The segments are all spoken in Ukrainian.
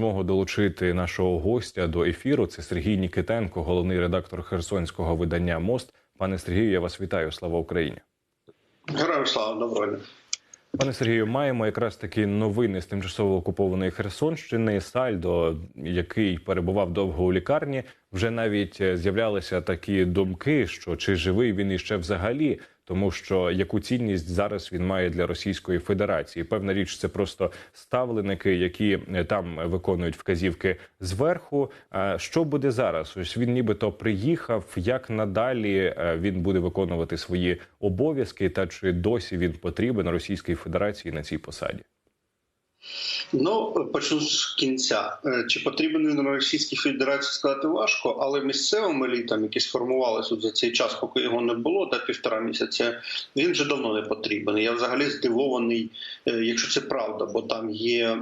змогу долучити нашого гостя до ефіру. Це Сергій Нікітенко, головний редактор херсонського видання Мост. Пане Сергію, я вас вітаю. Слава Україні. Героям слава доброго дня. Пане Сергію, маємо якраз такі новини з тимчасово окупованої Херсонщини. Сальдо, який перебував довго у лікарні, вже навіть е, з'являлися такі думки, що чи живий він іще взагалі, тому що яку цінність зараз він має для Російської Федерації. Певна річ, це просто ставленики, які е, там виконують вказівки зверху. Що буде зараз? Ось він нібито приїхав. Як надалі е, він буде виконувати свої обов'язки, та чи досі він потрібен Російській Федерації на цій посаді? Ну почну з кінця. Е, Чи потрібен він Російській Федерації сказати важко, але місцевим елітам, які сформувалися за цей час, поки його не було, до півтора місяця, він вже давно не потрібен. Я взагалі здивований, е, якщо це правда, бо там є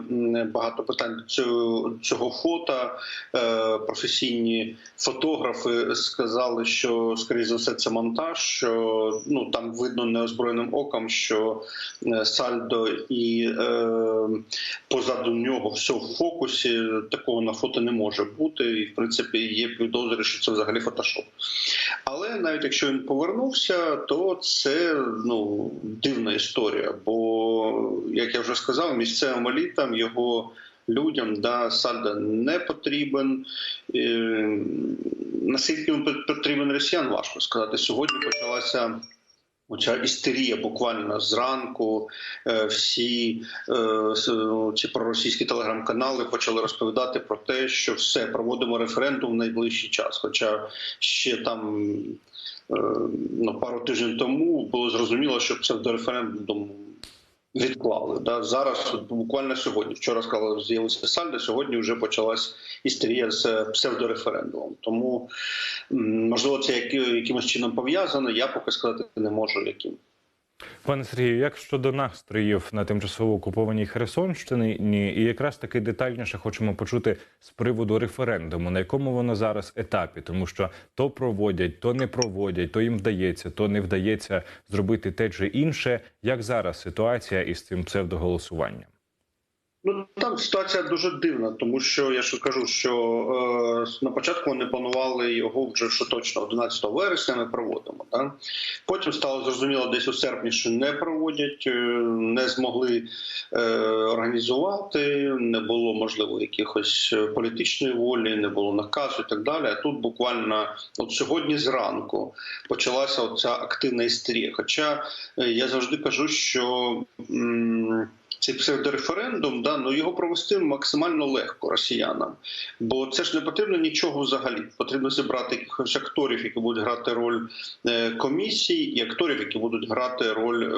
багато питань до цього, цього фото. Е, Професійні фотографи сказали, що скоріше за все це монтаж. Що ну там видно неозброєним оком, що сальдо і позаду нього все в фокусі. Такого на фото не може бути, і в принципі є підозри, що це взагалі фотошоп. Але навіть якщо він повернувся, то це ну дивна історія. Бо, як я вже сказав, місцевим елітам його. Людям да сальда не потрібен. Наскільки він потрібен росіян, важко сказати. Сьогодні почалася Оця істерія буквально зранку е, всі е, ці проросійські телеграм-канали почали розповідати про те, що все проводимо референдум в найближчий час. Хоча ще там е, ну, пару тижнів тому було зрозуміло, що псевдореферендум відклали. Да? Зараз буквально сьогодні. Вчора сказали, з'явився сальдо, сьогодні вже почалась істерія з псевдореферендумом. Тому можливо, це якимось чином пов'язано. Я поки сказати не можу, яким. Пане Сергію, як щодо настроїв на тимчасово окупованій Херсонщині, і якраз таки детальніше хочемо почути з приводу референдуму, на якому воно зараз етапі, тому що то проводять, то не проводять, то їм вдається, то не вдається зробити те чи інше. Як зараз ситуація із цим псевдоголосуванням? Ну там ситуація дуже дивна, тому що я ж кажу, що е, на початку вони планували його вже що точно 11 вересня. Ми проводимо. Так? Потім стало зрозуміло, десь у серпні, що не проводять, е, не змогли е, організувати, не було можливо якихось політичної волі, не було наказу і так далі. А тут буквально от сьогодні зранку почалася оця активна істерія. Хоча е, я завжди кажу, що. М цей псевдореферендум, да, ну його провести максимально легко росіянам, бо це ж не потрібно нічого взагалі. Потрібно зібрати якихось акторів, які будуть грати роль е, комісії, і акторів, які будуть грати роль е,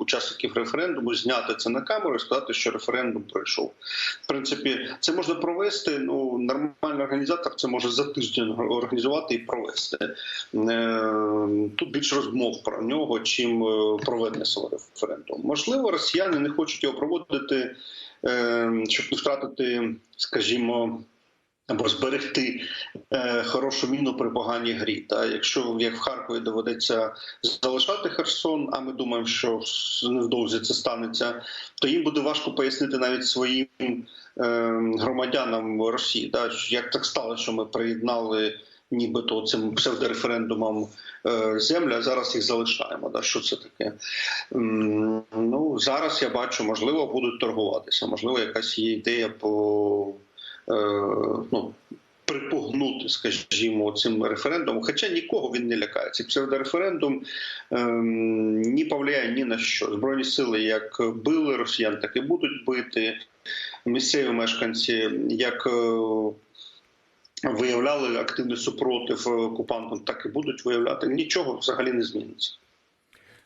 учасників референдуму, зняти це на камеру і сказати, що референдум пройшов. В принципі, це можна провести. Ну нормальний організатор це може за тиждень організувати і провести. Е, тут більше розмов про нього, чим е, проведення свого референдуму. Можливо, росіяни не хочуть хочуть його проводити, ем, щоб не втратити, скажімо. Або зберегти е, хорошу міну при поганій грі. Та якщо як в Харкові доведеться залишати Херсон, а ми думаємо, що невдовзі це станеться, то їм буде важко пояснити навіть своїм е, громадянам Росії, та як так сталося, що ми приєднали нібито цим псевдореферендумом е, землі, а зараз їх залишаємо. Да? Що це таке? Ну зараз я бачу, можливо, будуть торгуватися. Можливо, якась є ідея по е, ну. Припугнути, скажімо, цим референдумом, хоча нікого він не лякає. Цей псевдореферендум ем, ні повлияє ні на що. Збройні сили як били росіян, так і будуть бити. Місцеві мешканці як е, виявляли активний супротив окупантам, так і будуть виявляти. Нічого взагалі не зміниться.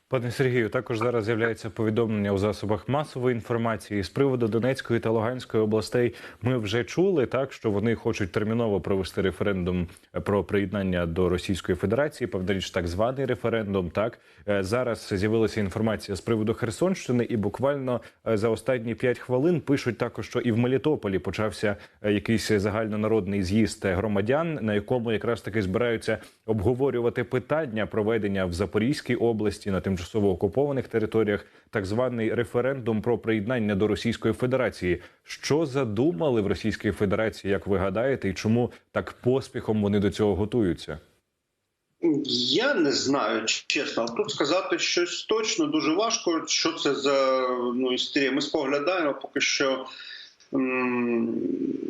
Пане Сергію, також зараз з'являється повідомлення у засобах масової інформації з приводу Донецької та Луганської областей. Ми вже чули так, що вони хочуть терміново провести референдум про приєднання до Російської Федерації. Певна річ, так званий референдум. Так е, зараз з'явилася інформація з приводу Херсонщини, і буквально е, за останні п'ять хвилин пишуть також, що і в Мелітополі почався е, якийсь загальнонародний з'їзд громадян, на якому якраз таки збираються обговорювати питання проведення в Запорізькій області на тим тимчасово окупованих територіях, так званий референдум про приєднання до Російської Федерації. Що задумали в Російській Федерації, як ви гадаєте, і чому так поспіхом вони до цього готуються? Я не знаю, чесно. Тут сказати щось точно дуже важко. Що це за ну, історія? Ми споглядаємо поки що.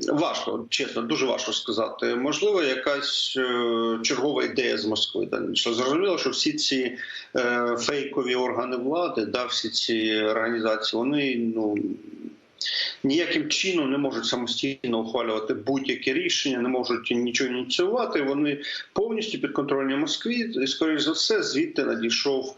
Важко, чесно, дуже важко сказати. Можливо, якась е, чергова ідея з Москви. Що зрозуміло, що всі ці е, фейкові органи влади, да, всі ці організації, вони ну ніяким чином не можуть самостійно ухвалювати будь-яке рішення, не можуть нічого ініціювати. Вони повністю підконтрольні Москві. І, скоріш за все, звідти надійшов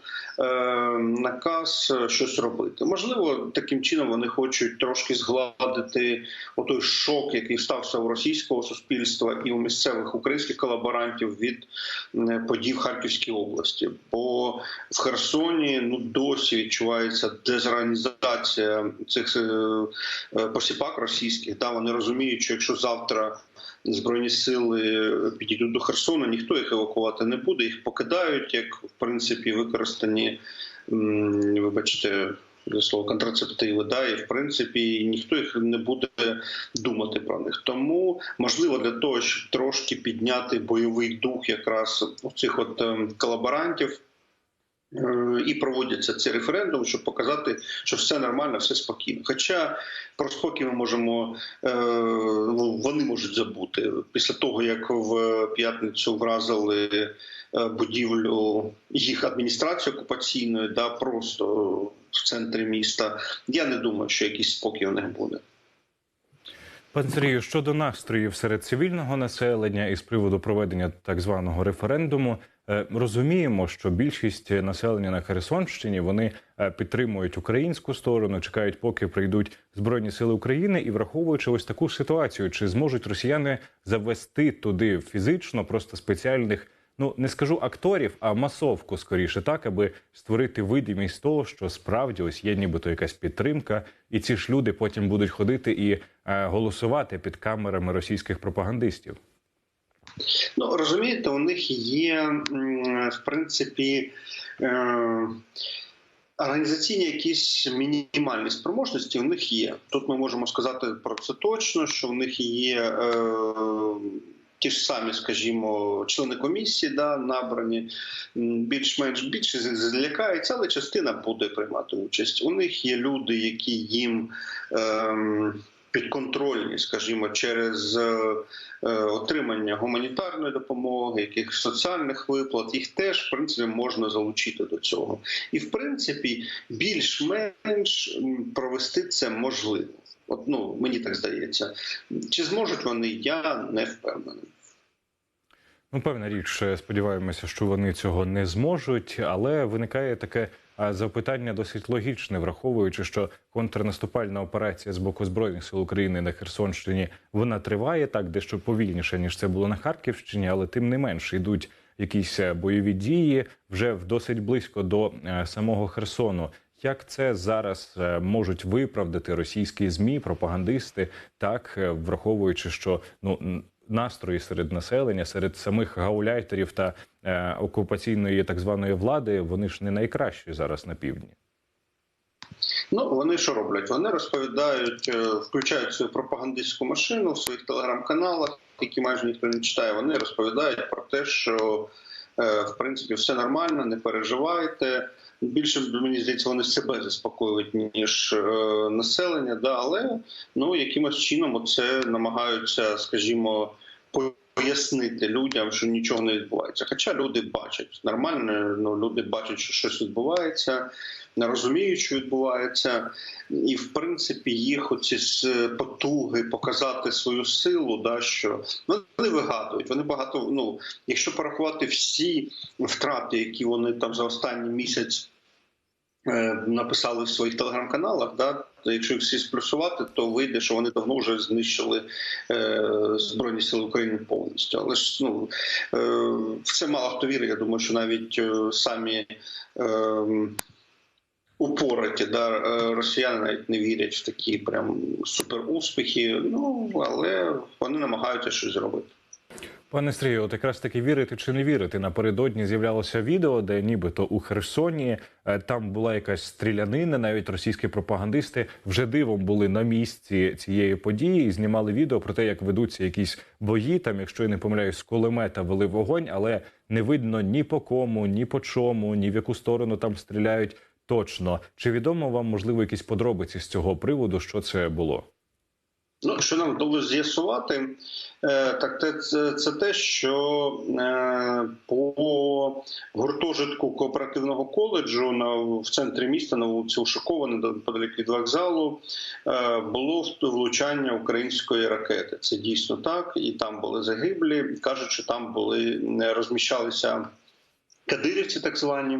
наказ е, щось робити. Можливо, таким чином вони хочуть трошки згладити отой шок, який стався у російського суспільства і у місцевих українських колаборантів від е, подій в Харківській області. Бо в Херсоні ну досі відчувається дезорганізація цих е, е, посіпак російських. Да, вони розуміють, що якщо завтра збройні сили підійдуть до Херсону, ніхто їх евакувати не буде. Їх покидають, як в принципі використані, вибачте. Слово контрацептиви, да, і в принципі ніхто їх не буде думати про них. Тому можливо для того, щоб трошки підняти бойовий дух якраз у цих от ем, колаборантів, і проводяться ці референдум, щоб показати, що все нормально, все спокійно. Хоча про спокій ми можемо е, ну, вони можуть забути після того, як в п'ятницю вразили е, будівлю їх адміністрації окупаційної, да просто в центрі міста. Я не думаю, що якийсь спокій у них буде. Пан Сергію, щодо настроїв серед цивільного населення і з приводу проведення так званого референдуму, е, розуміємо, що більшість населення на Херсонщині вони е, підтримують українську сторону, чекають, поки прийдуть збройні сили України, і враховуючи ось таку ситуацію, чи зможуть росіяни завести туди фізично просто спеціальних. Ну не скажу акторів, а масовку скоріше так, аби створити видимість того, що справді ось є нібито якась підтримка, і ці ж люди потім будуть ходити і е, голосувати під камерами російських пропагандистів. Ну розумієте, у них є в принципі. Е- Організаційні якісь мінімальні спроможності в них є. Тут ми можемо сказати про це точно, що в них є е, ті ж самі, скажімо, члени комісії, да, набрані більш-менш більше злякаються, але частина буде приймати участь. У них є люди, які їм. Е, Підконтрольні, скажімо, через е, е, отримання гуманітарної допомоги, якихось соціальних виплат, їх теж в принципі можна залучити до цього, і в принципі більш-менш провести це можливо. От ну мені так здається, чи зможуть вони? Я не впевнений. Ну, певна річ, е, сподіваємося, що вони цього не зможуть, але виникає таке запитання досить логічне, враховуючи, що контрнаступальна операція з боку збройних сил України на Херсонщині вона триває так, дещо повільніше ніж це було на Харківщині, але тим не менше йдуть якісь е, бойові дії вже в досить близько до е, самого Херсону. Як це зараз е, можуть виправдати російські змі, пропагандисти, так враховуючи, що ну настрої серед населення, серед самих гауляйтерів та е, окупаційної так званої влади, вони ж не найкращі зараз на півдні. Ну вони що роблять? Вони розповідають, е, включають свою пропагандистську машину в своїх телеграм-каналах, які майже ніхто не читає. Вони розповідають про те, що е, в принципі все нормально, не переживайте. Більше мені здається, вони себе заспокоюють ніж е, населення, да, але ну якимось чином це намагаються, скажімо, пояснити людям, що нічого не відбувається. Хоча люди бачать нормально, ну люди бачать, що щось відбувається, не розуміють, що відбувається, і в принципі їх оці потуги показати свою силу, да що вони вигадують. Вони багато. Ну якщо порахувати всі втрати, які вони там за останній місяць. Е, Написали в своїх телеграм-каналах, да, якщо всі сплюсувати, то вийде, що вони давно вже знищили е, Збройні Сили України повністю. Але ж ну е, це мало хто вірить. Я думаю, що навіть е, самі е, упораті да, е, росіяни навіть не вірять в такі прям суперуспіхи. Ну але вони намагаються щось зробити. Пане Сергію, от якраз таки вірити чи не вірити. Напередодні з'являлося відео, де нібито у Херсоні е, там була якась стрілянина. Навіть російські пропагандисти вже дивом були на місці цієї події і знімали відео про те, як ведуться якісь бої. Там, якщо я не помиляюсь, з кулемета вели вогонь, але не видно ні по кому, ні по чому, ні в яку сторону там стріляють. Точно чи відомо вам можливо якісь подробиці з цього приводу, що це було? Ну, що нам вдалося з'ясувати, е, так це, це, те, що е, по гуртожитку кооперативного коледжу на в центрі міста на вулиці Ушакова, неподалік від вокзалу, е, було влучання української ракети. Це дійсно так, і там були загиблі. Кажуть, що там були розміщалися. Кадирівці, так звані,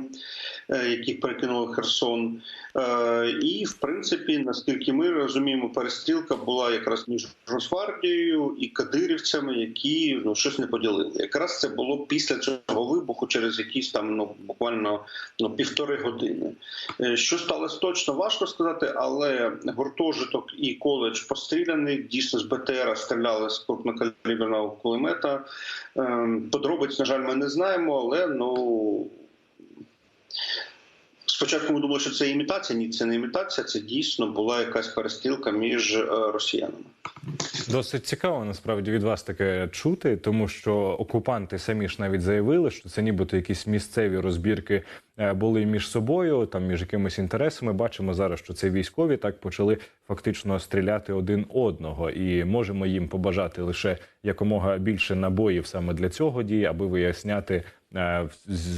е, яких перекинули Херсон, Е, і в принципі, наскільки ми розуміємо, перестрілка була якраз між Росгвардією і кадирівцями, які ну щось не поділили. Якраз це було після цього вибуху, через якісь там ну буквально ну півтори години. Е, Що сталося точно, важко сказати, але гуртожиток і коледж постріляний. Дійсно з БТРа стріляли з крупнокаліберного кулемета. Ем, Подробиць, на жаль, ми не знаємо, але ну. Спочатку ми думали, що це імітація. Ні, це не імітація, це дійсно була якась перестрілка між е, росіянами. Досить цікаво насправді від вас таке чути, тому що окупанти самі ж навіть заявили, що це нібито якісь місцеві розбірки е, були між собою, там між якимись інтересами. Бачимо зараз, що це військові так почали фактично стріляти один одного, і можемо їм побажати лише якомога більше набоїв саме для цього дії, аби виясняти. е,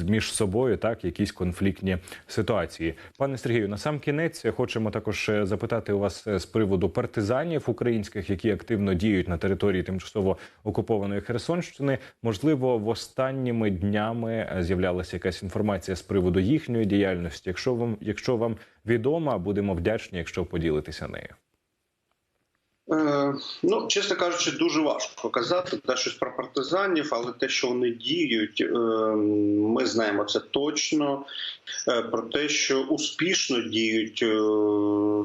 Між собою так якісь конфліктні ситуації, пане Сергію. На сам кінець хочемо також е, запитати у вас е, з приводу партизанів українських, які активно діють на території тимчасово окупованої Херсонщини. Можливо, в останніми днями е, з'являлася якась інформація з приводу їхньої діяльності. Якщо вам, якщо вам відома, будемо вдячні, якщо поділитися нею. Е, ну, чесно кажучи, дуже важко казати да, щось про партизанів, але те, що вони діють, е, ми знаємо це точно. Е, про те, що успішно діють,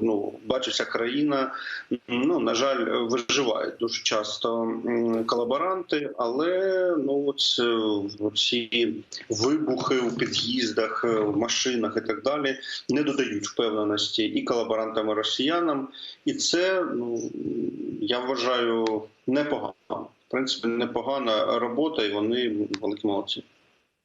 ну, бачиться країна, ну, на жаль, виживають дуже часто колаборанти, але ну, ці вибухи у під'їздах, в машинах і так далі не додають впевненості і колаборантам, і росіянам. І це ну я вважаю непогано. В принципі, непогана робота, і вони великі молодці.